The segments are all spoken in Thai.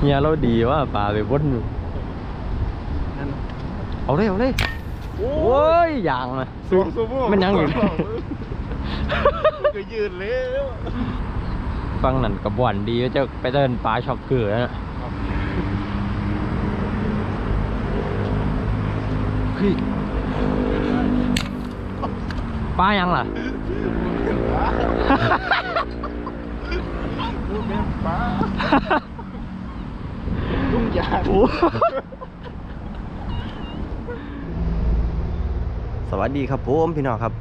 เฮียเราดีว่าปลาไปวนอยู่นั่นเอาเลยเอาเลยโอ้โอ้ยอย่างเลยสองชั่วโมงมันยังอยู่ก็ยืนแล้วฟังนั่นกับบ่อนดีว่าจะไปเดินปลาช็อกเกอร์นะเฮ้ยปลายังล่ะลูกแม่ป้า ลุงยาโอ้สวัสดีครับผมพี่น้องครับ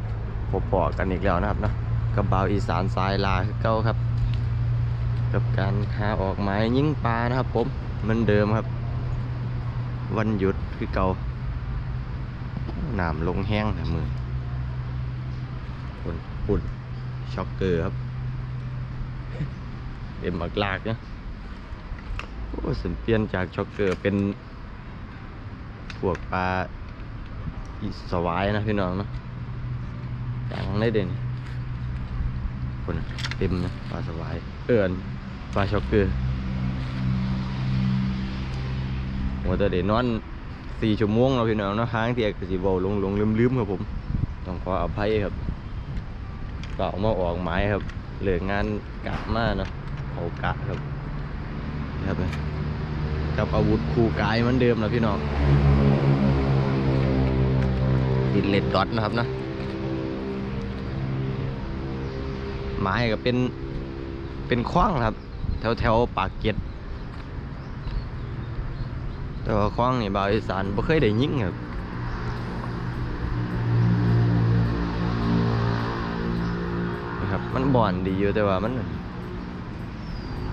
พบปอกันอีกแล้วนะครับเนาะกับบ่าวอีสานสายลาคือเก่าครับ กับการหาออกหมายยิงปลานะครับผมเหมือนเดิมครับ วันหยุดคือเก่าน้ำลงแห้งแต่มือฝุ่นฝุ่นช็อกเกอร์ครับเอ็มอักลากเนี่ยโอ้ สมเปลี่ยนจากช็อกเกอร์เป็นพวกปลาอีสวายนะพี่น้องเนาะอย่างได้เด่นคนเต็มนะปลาสวาย เอินปลาช็อกเกอร์หัวต่เดี๋ยวนอนสี่ชั่วโมงเราพี่น้องเนาะค้างเที่ยกสิเบาลงลงลืมลืมๆครับผม ต้องขออภัยครับก็เอามาออกหมายครับเหลืองานกะมาเนาะเอากะครับ ครับกับอาวุธคู่กายเหมือนเดิมนะพี่น้องติดเลดดอทนะครับนะไม้ก็เป็นเป็นคว้างครับ แถวแถวปากเก็ดแต่ว่าคว้างนี่บาวอีสานบ่เคยได้ยิงครับนะครับ มันบ่อนดีอยู่แต่ว่ามัน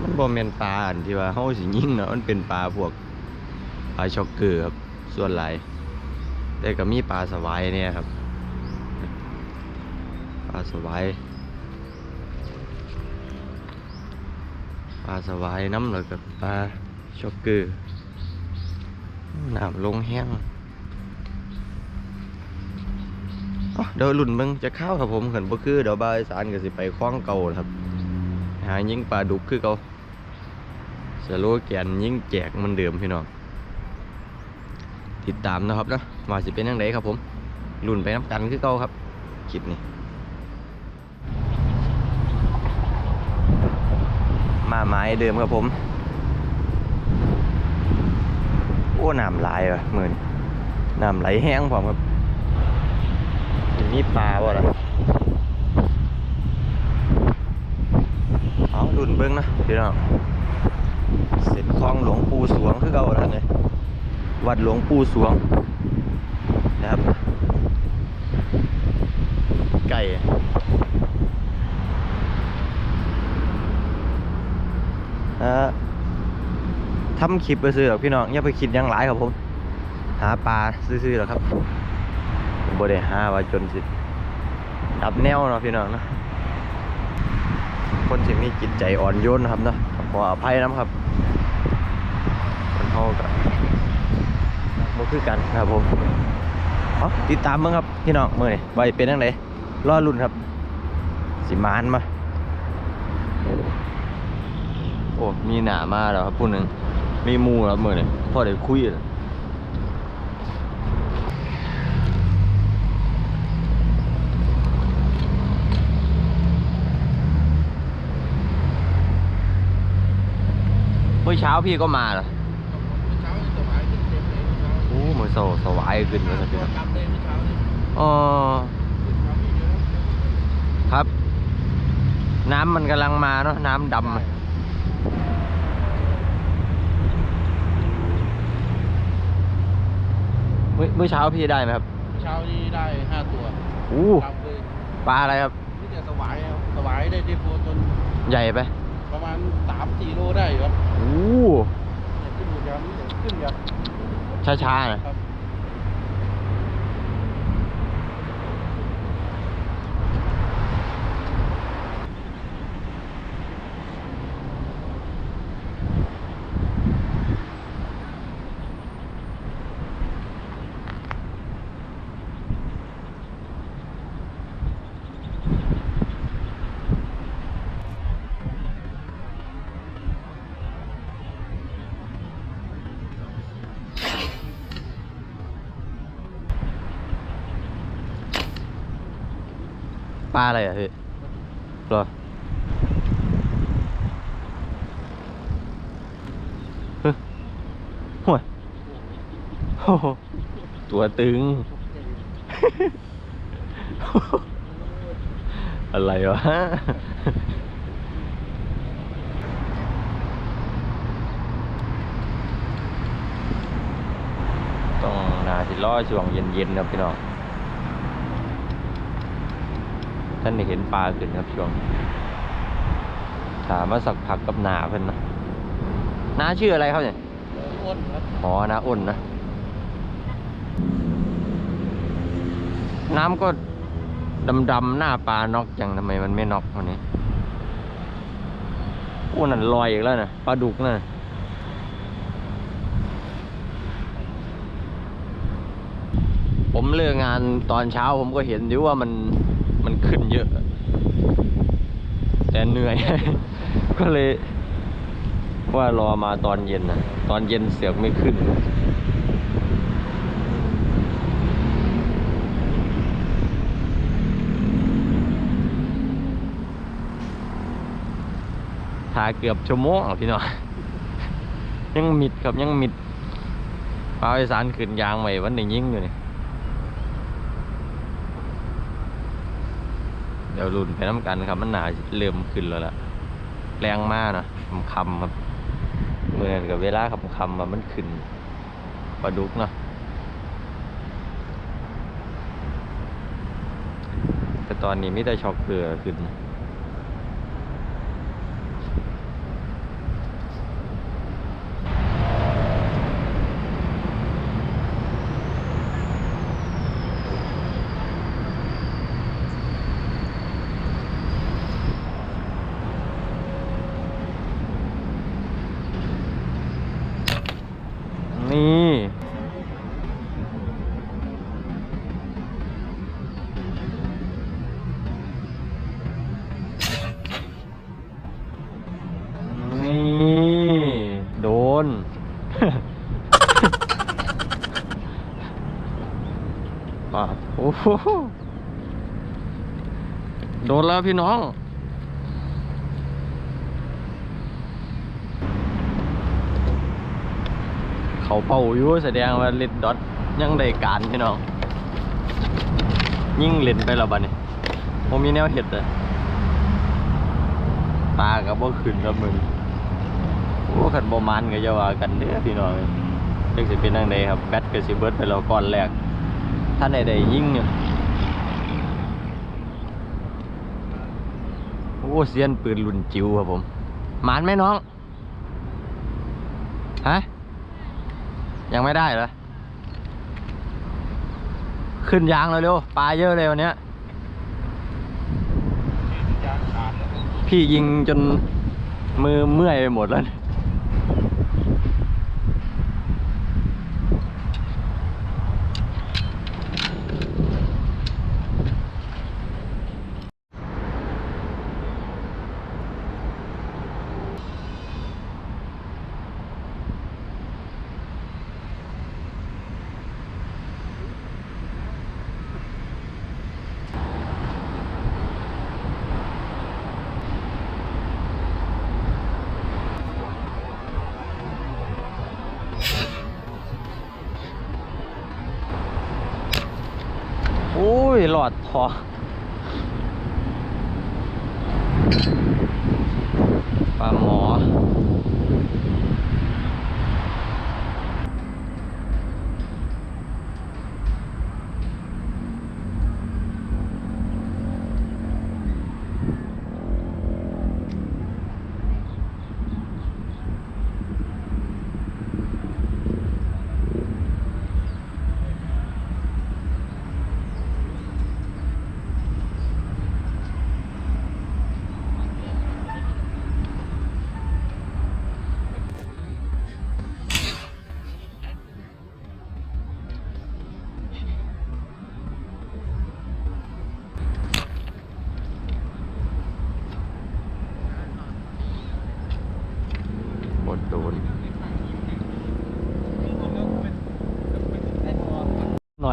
มันบ่แม่นปลาอันที่ว่าเฮาสิยิงเนาะมันเป็นปลาพวกปลาช็อกเกอร์ครับ ส่วนหลายแต่ก็มีปลาสวายเนี่ยครับปลาสวายปลาสวายน้ำแล้วกับปลาช็อกเกอร์น้ำลงแห้งเดี๋ยวลุ่นเบิ่งจะเข้าครับผมขันบ่คือเดี๋ยวบาวอีสานก็สิไปคล้องเก่าครับ หายิงปลาดุกคือเก่าสโลแกนยิงแจกมันเดิมพี่น้องติดตามนะครับเนาะว่าสิเป็นยังไงครับผมลุ่นไปน้ำกันคือเก่าครับคลิปนี้มาไม้เดิมครับผม โอ้น้ำลายว่ะมือนน้ำไหลแห้งพร้อมครับมีปลาบ่ล่ะ เอาดุนเบิ้งนะพี่น้องเสร็จคลองหลวงปู่สวงคือเก่าแล้วเนี่ยวัดหลวงปู่สวงนะครับไก่ทำคลิปไปซื้อหรอกพี่น้องอย่าไปคิดยังหลายครับผม หาปลาซื้อๆหรอกครับผมบ่ได้หาว่าจนสิดับแนวเนาะพี่น้องเนาะ คนที่มีจิตใจอ่อนโยนนะครับเนาะขออภัยนะครับคนเฮาก็บ่คือกันนะครับผมเอาติดตามเบิ่งครับพี่น้องมือนี้ว่าสิเป็นจังไดรอลุ้นครับ สิมานมาโอ้มีหนามาแล้วครับผู้หนึ่งมีมูแล้วมือเนี่ยพอได้คุยเลยเมื่อเช้าพี่ก็มาเหรอเช้าสบายขึ้นเต็มเลยเช้าโอ้มือโซสวายขึ้นเลยครับพี่ตัวน้องกำเลยเมื่อเช้านี่อ๋อเช้ามีเยอะครับ น้ำมันกำลังมาเนาะน้ำดำอะเมื่อเมื่อเช้าพี่ได้ไหมครับเช้านี้ได้ห้าตัวอู้กำเลยปลาอะไรครับนี่จะสวายครับสวายได้ที่โฟจนใหญ่ไป ประมาณสามสี่โลได้อยู่ครับอู้เนี่ยขึ้นอยู่อย่างนี้เนี่ยขึ้นอย่างช้าๆนะครับ ปลาอะไรอะพี่หรอห่วยโอ้ตัวตึง อะไรวะต้องนาสิล้อช่วงเย็นๆนะพี่น้อง ท่านได้เห็นปลาขึ้นครับช่วงถามว่าสักพักกับหนาเพิ่นนะน้าชื่ออะไรครับเนี่ยอ้นครับอ๋อน้าอ้นนะ น้ำก็ดำๆหน้าปลาน็อกจังทำไมมันไม่น็อกวันนี้โอ้นั่นลอยอีกแล้วนะปลาดุกน่ะผมเลิกงานตอนเช้าผมก็เห็นอยู่ว่ามัน มันขึ้นเยอะ แต่เหนื่อย ก็เลยว่ารอมาตอนเย็นนะตอนเย็นเสือกไม่ขึ้น ถ่ายเกือบชั่วโมงพี่น้องยังมิดครับยังมิดปลาไอสารขึ้นยางใหม่วันหนึ่งยิ่งอยู่เนี่ย เดี๋ยวรุนไปน้ำกันครับ มันหนาเริ่มขึ้นแล้วล่ะ แรงมากนะคำคำครับเหมือนกับเวลาคำคำมันขึ้นปลาดุกเนาะแต่ตอนนี้ไม่ได้ช็อกเกลือขึ้น นี่ โดน ปาดโอ้โหโดน แล้วพี่น้อง เขาเป่าอยู่แสดงว่าเล่นดอทยังได้การพี่น้อง ยิ่งเล่นไปแล้วบัดนี้ผมมีแนวเห็ดเลยปลากับบ่ขึ้นกับมึงโอ้ขันบ่มันก็จะว่ากันเด้อพี่น้องจังสิเป็นจังไดครับแบตก็สิเบิดไปแล้วก่อนแรกท่านใดๆยิ่งอยู่ อ้เซียนปืนรุ่นจิ๋วครับผมหมานไหมน้องฮะยังไม่ได้เหรอขึ้นยางเลยเร็วปลาเยอะเลยวันนี้พี่ยิงจนมือเมื่อยไปหมดแล้ว โอ้ยหลอดทอ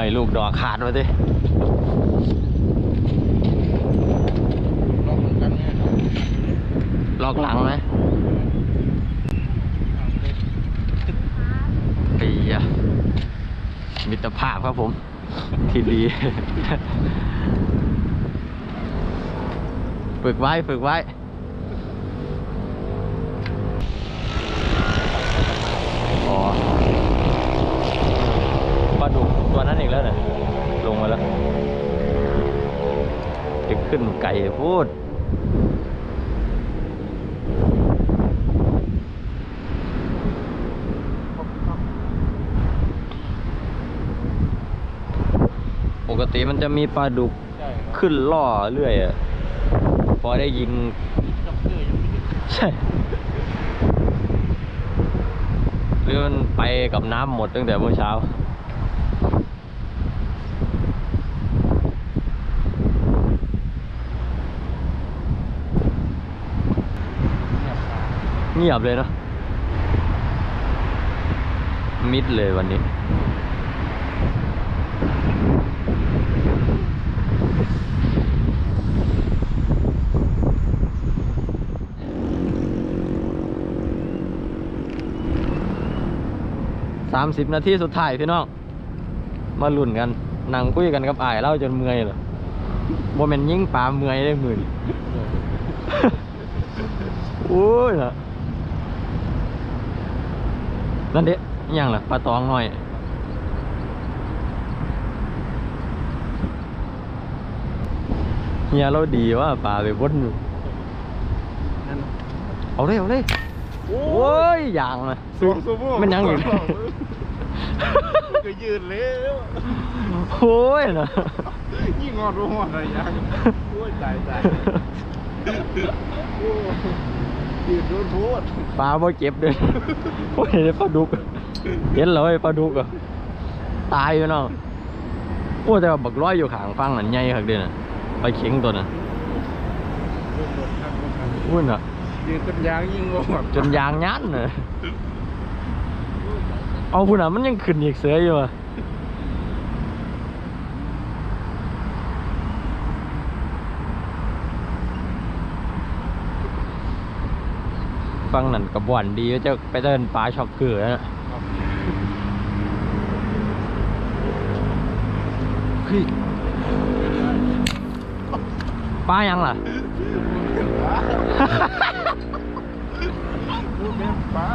ไม่ลูกดอกขาดมาดิล็อกหลังไหมปีอะมิตรภาพครับผม ที่ดี ฝึกไว้ ฝึกไว้ปลาดุก ตัวนั้นอีกแล้วเนี่ยลงมาแล้วจะขึ้นไก่พูดปกติมันจะมีปลาดุกใช่ครับขึ้นล่อเรื่อยอะพอได้ยิงจับเสื้อยังไม่ได้ใช่หรือมันไปกับน้ำหมดตั้งแต่เมื่อเช้า เงียบเงียบเลยเนาะมิดเลยวันนี้ สามสิบนาทีสุดท้ายพี่น้อง มาลุ่นกัน นั่งคุยกันกับอ้ายเล่าจนเมื่อยเลยโมเมนยิ่งปลาเมื่อยได้หมื่น โอ้ยนะ นั่นเด็อิหยังล่ะปลาตองหน่อยเฮียเราดีว่าปลาไปบนอยู่นั่นเอาเลยเอาเลยโอ้ยอย่างนะสองชั่วโมงมันยังอยู่ก็ยืนแล้วโอ้ยนะยิ่งงอดรู้หอดอะไรยังโอ้ยตายตายโอ้ ยยืนโดนโพดปลาบ่เจ็บเลยโอ้ยได้ปลาดุก เห็นเลยปลาดุกอะตายอยู่เนาะโอ้แต่ว่าบักร้อยอยู่ข้างฟังนั่นใหญ่คักเด้น่ะไปเข็งตัวน่ะโดนหมดทั้งหมดทั้งอุ้ยน่ะยืนต้นยางยิ่งงอดจนยางยันน่ะเอาพุ่นน่ะมันยังขึ้นอีกเสืออยู่อะ ฟังนั่นกับบ่อนดีจะไปเดินปลาช็อกเกอร์นะเฮ้ยปลายังล่ะพูดแม่นป้า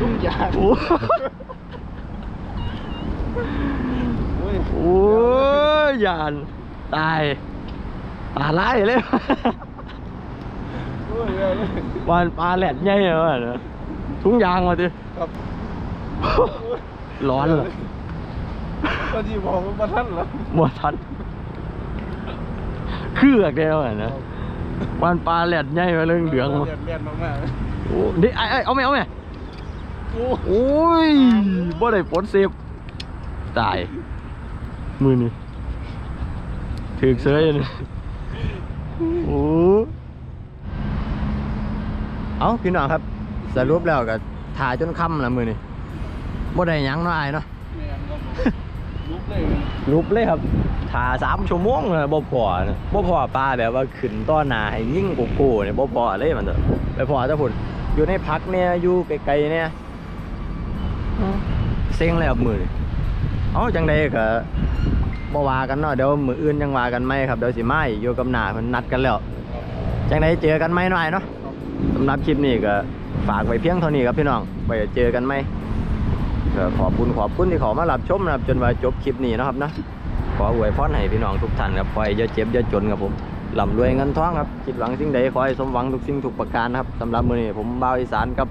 ลุงยางโอ้โอ้ยโอ้ยยานตายปลาไล่เลย โอ้ยเอาเลย ปลาปลาแหลดใหญ่เลยว่ะเนอะทุงยางมาดิครับ ร้อนเหรอก็ที่บอกว่าประทันเหรอหมดทันเครือกได้แล้วนะปลาปลาแหลดใหญ่มาเรื่องเหลืองๆเลียนเลียนมากโอ้นี่ไอ้ไอ้เอาไหมเอาไหมๆโอ้โอ้ยบ่ได้ปลดเซฟตาย มือนี่ถือกเสยเลยโอ้ เอาพี่น้องครับสรุปแล้วก็ถ่ายจนค่ำแล้วมือนี่บ่ได้หยังเนาะไอ้ายเนาะแม่งก็ลุกเลยลุบเลยครับถ่าสามชั่วโมงเลยบ่พอนะบ่พอปลาแบบว่าขึ้นต้อนหนาให้ยิ่งโกโก้เนี่ยบ่พอเลยมันเถอะไปพอเจ้าพุ่นอยู่ในพักเนี่ยอยู่ไกลๆเนี่ยเซ็งเลยครับมือนี่เอาจังใดก็บ่ว่ากันเนาะเดี๋ยวมืออื่นยังว่ากันไหมครับเดี๋ยวสิมาอีกอยู่กับหน้าเพิ่นนัดกันแล้วจังใดเจอกันไหมหน่อยเนาะ สำหรับคลิปนี้ก็ฝากไว้เพียงเท่านี้ครับพี่น้องไว้เจอกันไหมขอบคุณขอบคุณที่ขอมารับชมนะครับจนว่าจบคลิปนี้นะครับนะขออวยพรให้พี่น้องทุกท่านครับคอยอย่าเจ็บอย่าจนครับผมร่ำรวยเงินทองครับคิดหวังสิ่งใดขอให้สมหวังทุกสิ่งทุกประการครับสำหรับมือนี้ผมบ่าวอีสานกับ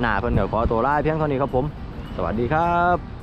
หน้าเพิ่นก็ขอตัวลาเพียงเท่านี้ครับผม สวัสดีครับ